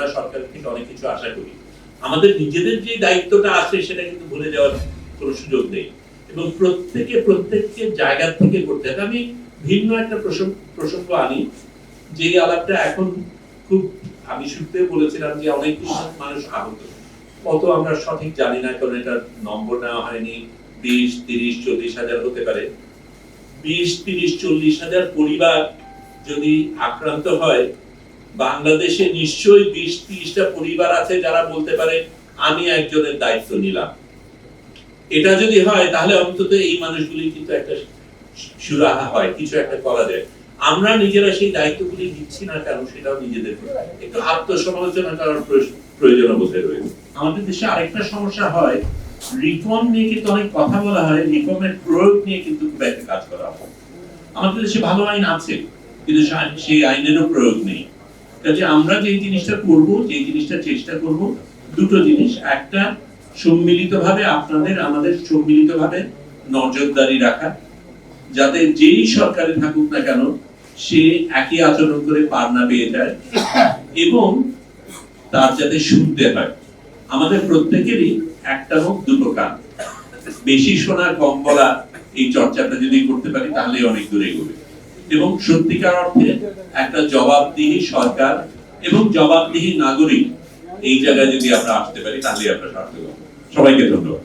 আমরা সরকার থেকে অনেক কিছু আশা করি। আমাদের নিজেদের যে দায়িত্বটা আছে, সেটা কিন্তু ভুলে যাওয়ার কোনো সুযোগ নেই। এবং প্রত্যেকে, প্রত্যেককে জায়গা থেকে করতে হবে। আমি ভিন্ন একটা প্রসঙ্গ প্রসঙ্গ আনি, যে আলাপটা এখন খুব আমি শুরুতে বলেছিলাম যে অনেক মানুষ আহত কত আমরা সঠিক জানি না, কারণ এটা নম্বর নেওয়া হয়নি। বিশ, তিরিশ, চল্লিশ হাজার হতে পারে। বিশ, তিরিশ, চল্লিশ হাজার পরিবার যদি আক্রান্ত হয় বাংলাদেশে নিশ্চয়ই বিশ ত্রিশটা পরিবার আছে যারা বলতে পারে, আমি একজনের দায়িত্ব নিলাম। এটা যদি হয়, তাহলে অন্তত এই মানুষগুলি কিন্তু একটা সুরাহা হয়, কিছু একটা করা যায়। আমরা নিজেরা সেই দায়িত্বগুলি নিচ্ছি না কেন, সেটাও নিজেদের একটু আত্মসমালোচনা করার প্রয়োজন বোধহয় রয়েছে। আমাদের দেশে আরেকটা সমস্যা হয়, রিফর্ম নিয়ে কিন্তু অনেক কথা বলা হয়, রিফর্মের প্রয়োগ নিয়ে কিন্তু খুব একটা কাজ করা হয়। আমাদের দেশে ভালো আইন আছে, কিন্তু সেই আইনেরও প্রয়োগ নেই। কাজে আমরা যে জিনিসটা করব যে জিনিসটা চেষ্টা করব, দুটো জিনিস। একটা, সম্মিলিতভাবে আপনাদের, আমাদের সম্মিলিতভাবে নজরদারি রাখা, যাতে যেই সরকারে থাকুক না কেন, সে একই আচরণ করে পার না পেয়ে যায়, এবং তার যাতে শুনতে হয়। আমাদের প্রত্যেকেরই একটা হোক, দুটো কান। বেশি শোনা কম বলা এই চর্চাটা যদি করতে পারি তাহলে অনেক দূরে এগোবে। এবং সত্যিকার অর্থে একটা জবাবদিহি সরকার এবং জবাবদিহি নাগরিক এই জায়গায় যদি আমরা আসতে পারি তাহলে আমরা সার্থক সবাইকে ধন্যবাদ।